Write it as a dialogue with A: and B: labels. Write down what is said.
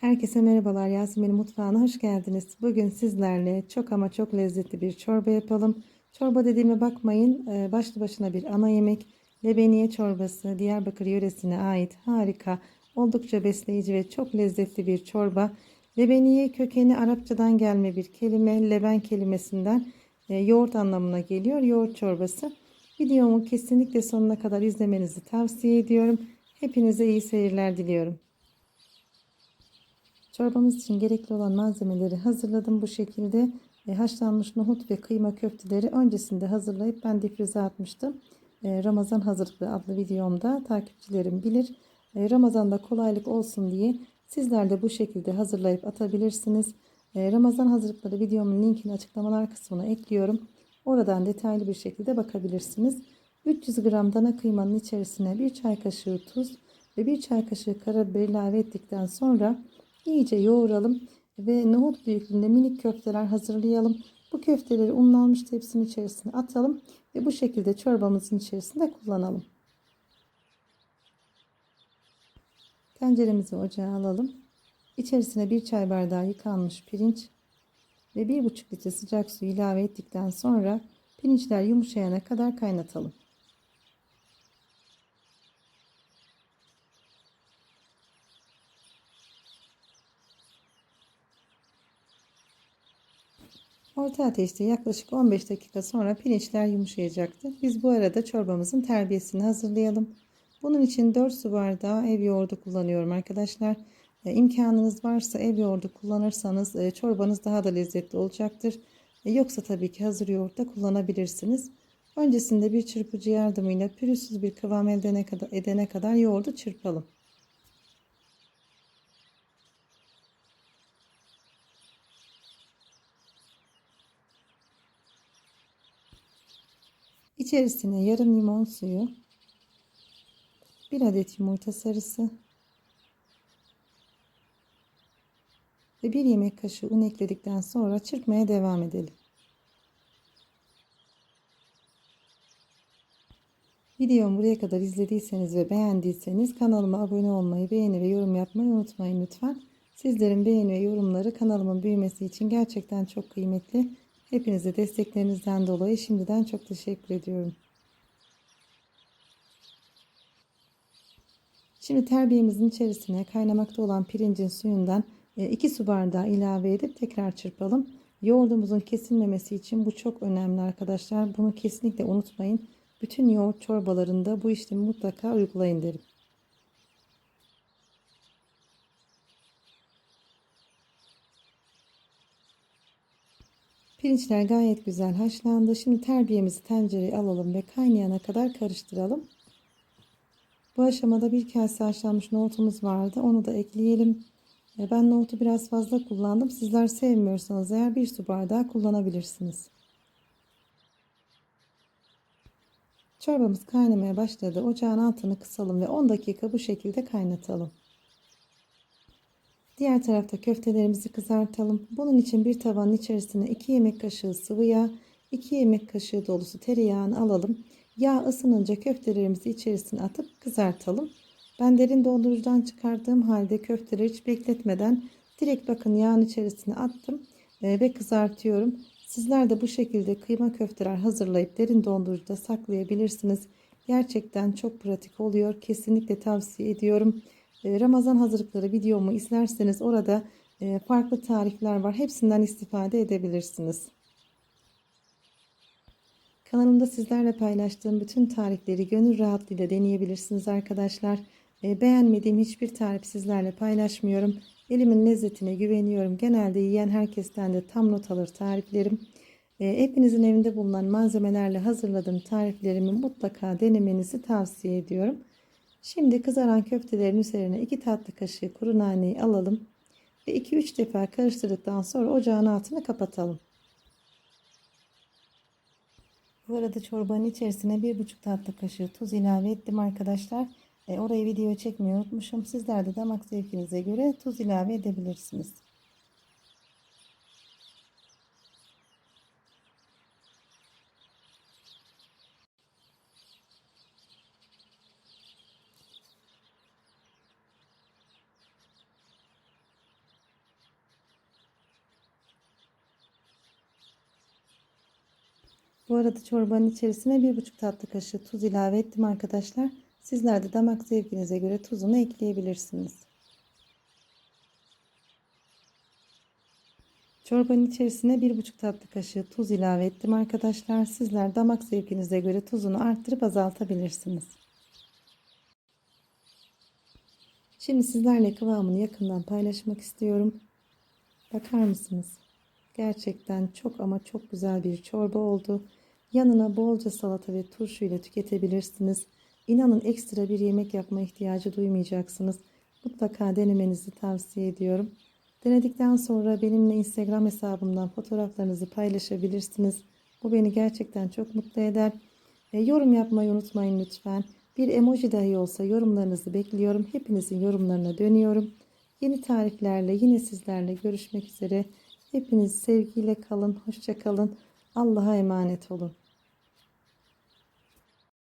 A: Herkese merhabalar Yasemin Mutfağı'na hoş geldiniz. Bugün sizlerle çok ama çok lezzetli bir çorba yapalım. Çorba dediğime bakmayın e, başlı başına bir ana yemek. Lebeniye çorbası Diyarbakır yöresine ait harika, oldukça besleyici ve çok lezzetli bir çorba. Lebeniye kökeni Arapçadan gelme bir kelime. Leben kelimesinden e, yoğurt anlamına geliyor. Yoğurt çorbası. Videomu kesinlikle sonuna kadar izlemenizi tavsiye ediyorum. Hepinize iyi seyirler diliyorum. Çorbamız için gerekli olan malzemeleri hazırladım bu şekilde. E, haşlanmış nohut ve kıyma köfteleri öncesinde hazırlayıp ben difrize atmıştım. E, Ramazan hazırlıklı adlı videomda takipçilerim bilir. E, Ramazan'da kolaylık olsun diye sizler de bu şekilde hazırlayıp atabilirsiniz. E, Ramazan hazırlıkları videomun linkini açıklamalar kısmına ekliyorum. Oradan detaylı bir şekilde bakabilirsiniz. 300 gram dana kıymanın içerisine 1 çay kaşığı tuz ve 1 çay kaşığı karabiber ilave ettikten sonra iyice yoğuralım ve nohut büyüklüğünde minik köfteler hazırlayalım. Bu köfteleri unlanmış tepsinin içerisine atalım ve bu şekilde çorbamızın içerisinde kullanalım. Tenceremizi ocağa alalım. İçerisine bir çay bardağı yıkanmış pirinç ve 1,5 litre sıcak su ilave ettikten sonra pirinçler yumuşayana kadar kaynatalım. Orta ateşte yaklaşık 15 dakika sonra pirinçler yumuşayacaktır. Biz bu arada çorbamızın terbiyesini hazırlayalım. Bunun için 4 su bardağı ev yoğurdu kullanıyorum arkadaşlar. E, imkanınız varsa ev yoğurdu kullanırsanız e, çorbanız daha da lezzetli olacaktır. E, yoksa tabii ki hazır yoğurt da kullanabilirsiniz. Öncesinde bir çırpıcı yardımıyla pürüzsüz bir kıvam elde edene kadar yoğurdu çırpalım. İçerisine yarım limon suyu, bir adet yumurta sarısı ve bir yemek kaşığı un ekledikten sonra çırpmaya devam edelim. Videomu buraya kadar izlediyseniz ve beğendiyseniz kanalıma abone olmayı, beğeni ve yorum yapmayı unutmayın lütfen. Sizlerin beğeni ve yorumları kanalımın büyümesi için gerçekten çok kıymetli. Hepinize desteklerinizden dolayı şimdiden çok teşekkür ediyorum. Şimdi terbiyemizin içerisine kaynamakta olan pirincin suyundan 2 e, su bardağı ilave edip tekrar çırpalım. Yoğurdumuzun kesilmemesi için bu çok önemli arkadaşlar. Bunu kesinlikle unutmayın. Bütün yoğurt çorbalarında bu işlemi mutlaka uygulayın derim. Pirinçler gayet güzel haşlandı. Şimdi terbiyemizi tencereye alalım ve kaynayana kadar karıştıralım. Bu aşamada bir kase haşlanmış nohutumuz vardı. Onu da ekleyelim. E, ben nohutu biraz fazla kullandım. Sizler sevmiyorsanız eğer bir su bardağı kullanabilirsiniz. Çorbamız kaynamaya başladı. Ocağın altını kısalım ve 10 dakika bu şekilde kaynatalım. Diğer tarafta köftelerimizi kızartalım. Bunun için bir tavanın içerisine 2 yemek kaşığı sıvı yağ, 2 yemek kaşığı dolusu tereyağını alalım. Yağ ısınınca köftelerimizi içerisine atıp kızartalım. Ben derin dondurucudan çıkardığım halde köfteleri hiç bekletmeden direkt bakın yağın içerisine attım e, ve kızartıyorum. Sizler de bu şekilde kıyma köfteler hazırlayıp derin dondurucuda saklayabilirsiniz. Gerçekten çok pratik oluyor. Kesinlikle tavsiye ediyorum. E, Ramazan hazırlıkları videomu izlerseniz orada e, farklı tarifler var. Hepsinden istifade edebilirsiniz. Kanalımda sizlerle paylaştığım bütün tarifleri gönül rahatlığıyla deneyebilirsiniz arkadaşlar. E, beğenmediğim hiçbir tarif sizlerle paylaşmıyorum. Elimin lezzetine güveniyorum. Genelde yiyen herkesten de tam not alır tariflerim. Hepinizin evinde bulunan malzemelerle hazırladığım tariflerimi mutlaka denemenizi tavsiye ediyorum. Şimdi kızaran köftelerin üzerine 2 tatlı kaşığı kuru naneyi alalım ve 2-3 defa karıştırdıktan sonra ocağın altını kapatalım. Bu arada çorbanın içerisine 1,5 tatlı kaşığı tuz ilave ettim arkadaşlar. E, orayı video çekmeyi unutmuşum. Sizler de damak zevkinize göre tuz ilave edebilirsiniz. Bu arada çorbanın içerisine 1,5 tatlı kaşığı tuz ilave ettim arkadaşlar. Sizler de damak zevkinize göre tuzunu ekleyebilirsiniz. Çorbanın içerisine 1,5 tatlı kaşığı tuz ilave ettim arkadaşlar. Sizler damak zevkinize göre tuzunu arttırıp azaltabilirsiniz. Şimdi sizlerle kıvamını yakından paylaşmak istiyorum. Bakar mısınız? Gerçekten çok ama çok güzel bir çorba oldu. Yanına bolca salata ve turşu ile tüketebilirsiniz. İnanın ekstra bir yemek yapma ihtiyacı duymayacaksınız. Mutlaka denemenizi tavsiye ediyorum. Denedikten sonra benimle Instagram hesabımdan fotoğraflarınızı paylaşabilirsiniz. Bu beni gerçekten çok mutlu eder. E, yorum yapmayı unutmayın lütfen. Bir emoji dahi olsa yorumlarınızı bekliyorum. Hepinizin yorumlarına dönüyorum. Yeni tariflerle yine sizlerle görüşmek üzere. Hepiniz sevgiyle kalın, hoşça kalın. Allah'a emanet olun.